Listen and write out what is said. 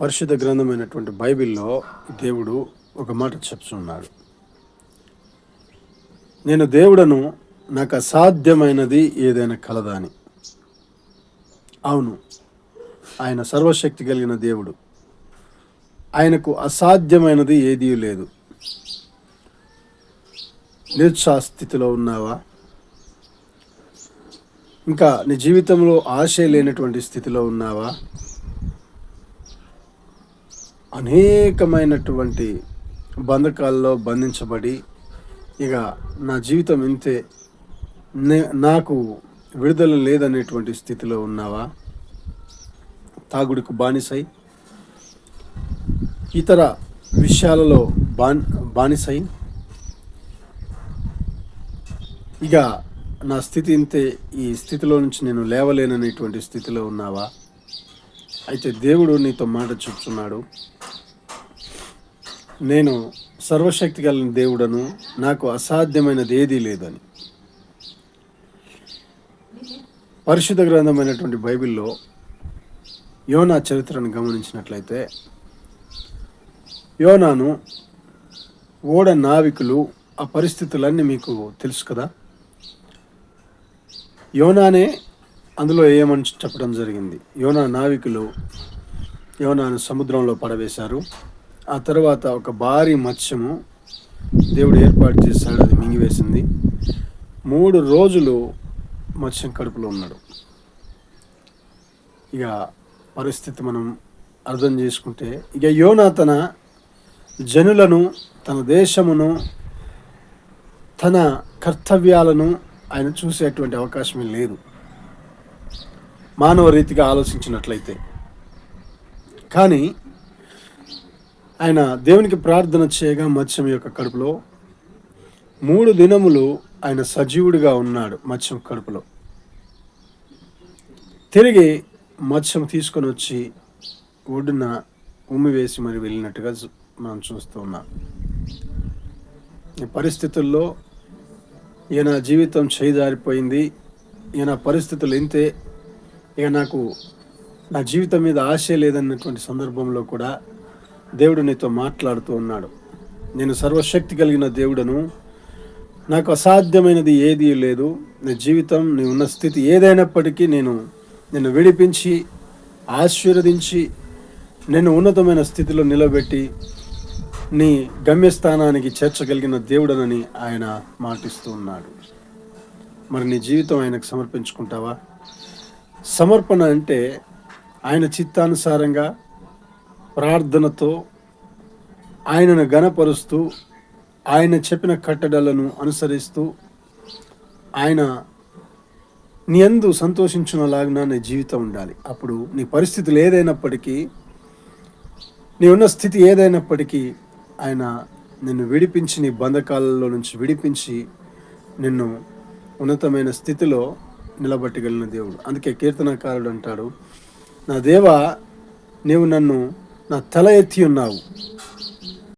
పరిశుద్ధ గ్రంథమైనటువంటి బైబిల్లో దేవుడు ఒక మాట చెప్తున్నాడు. నేను దేవుడను నాకు అసాధ్యమైనది ఏదైనా కలదా అని. అవును ఆయన సర్వశక్తి కలిగిన దేవుడు. ఆయనకు అసాధ్యమైనది ఏదీ లేదు. నిరుత్సాహస్థితిలో ఉన్నావా? ఇంకా నీ జీవితంలో ఆశ లేనటువంటి స్థితిలో ఉన్నావా? అనేకమైనటువంటి బంధకాల్లో బంధించబడి ఇక నా జీవితం ఇంతే నే- నాకు విడుదల లేదనేటువంటి స్థితిలో ఉన్నావా? తాగుడుకు బానిసై ఇతర విషయాలలో బాన్ బానిసై ఇక నా స్థితి ఇంతే ఈ స్థితిలో నుంచి నేను లేవలేననేటువంటి స్థితిలో ఉన్నావా? అయితే దేవుడు నీతో మాట చెప్తున్నాడు నేను సర్వశక్తి కలిగిన దేవుడను నాకు అసాధ్యమైనది ఏదీ లేదని. పరిశుద్ధ గ్రంథమైనటువంటి బైబిల్లో యోనా చరిత్రను గమనించినట్లయితే యోనాను ఓడ నావికులు ఆ పరిస్థితులన్నీ మీకు తెలుసు కదా? యోనానే అందులో ఏమని చెప్పడం జరిగింది? యోనా నావికులు యోనాను సముద్రంలో పడవేశారు. ఆ తర్వాత ఒక భారీ మత్స్యము దేవుడు ఏర్పాటు చేశాడు అది మింగివేసింది. మూడు రోజులు మత్స్యం కడుపులో ఉన్నాడు. ఇక పరిస్థితి మనం అర్థం చేసుకుంటే ఇక యోనా తన జనులను తన దేశమును తన కర్తవ్యాలను ఆయన చూసేటువంటి అవకాశమే లేదు. మానవ రీతిగా ఆలోచించినట్లయితే. కానీ ఆయన దేవునికి ప్రార్థన చేయగా మత్స్యం యొక్క కడుపులో మూడు దినములు ఆయన సజీవుడిగా ఉన్నాడు మత్స్యం కడుపులో. తిరిగి మత్స్యం తీసుకొని వచ్చి ఒడ్డున ఉమ్మి వేసి మరి వెళ్ళినట్టుగా మనం చూస్తూ ఉన్నాం. ఈ పరిస్థితుల్లో ఈయన జీవితం చేయిదారిపోయింది. ఈయన పరిస్థితులు ఇంతే. ఇక నాకు నా జీవితం మీద ఆశ లేదన్నటువంటి సందర్భంలో కూడా దేవుడు నీతో మాట్లాడుతూ ఉన్నాడు. నేను సర్వశక్తి కలిగిన దేవుడను. నాకు అసాధ్యమైనది ఏదీ లేదు. నీ జీవితం నీ ఉన్న స్థితి ఏదైనప్పటికీ నేను నిన్ను విడిపించి ఆశీర్వదించి నిన్ను ఉన్నతమైన స్థితిలో నిలబెట్టి నీ గమ్యస్థానానికి చేర్చగలిగిన దేవుడనని ఆయన మాటిస్తూ ఉన్నాడు. మరి నీ జీవితం ఆయనకు సమర్పించుకుంటావా? సమర్పణ అంటే ఆయన చిత్తానుసారంగా ప్రార్థనతో ఆయనను గనపరుస్తూ ఆయన చెప్పిన కట్టడలను అనుసరిస్తూ ఆయన నీ అందు సంతోషించున్నలాగా నీ జీవితం ఉండాలి. అప్పుడు నీ పరిస్థితులు ఏదైనప్పటికీ నీ ఉన్న స్థితి ఏదైనప్పటికీ ఆయన నిన్ను విడిపించి నీ బంధకాలలో నుంచి విడిపించి నిన్ను ఉన్నతమైన స్థితిలో నిలబెట్టగలిగిన దేవుడు. అందుకే కీర్తనకారుడు అంటాడు నా దేవ నీవు నన్ను నా తల ఎత్తి ఉన్నావు.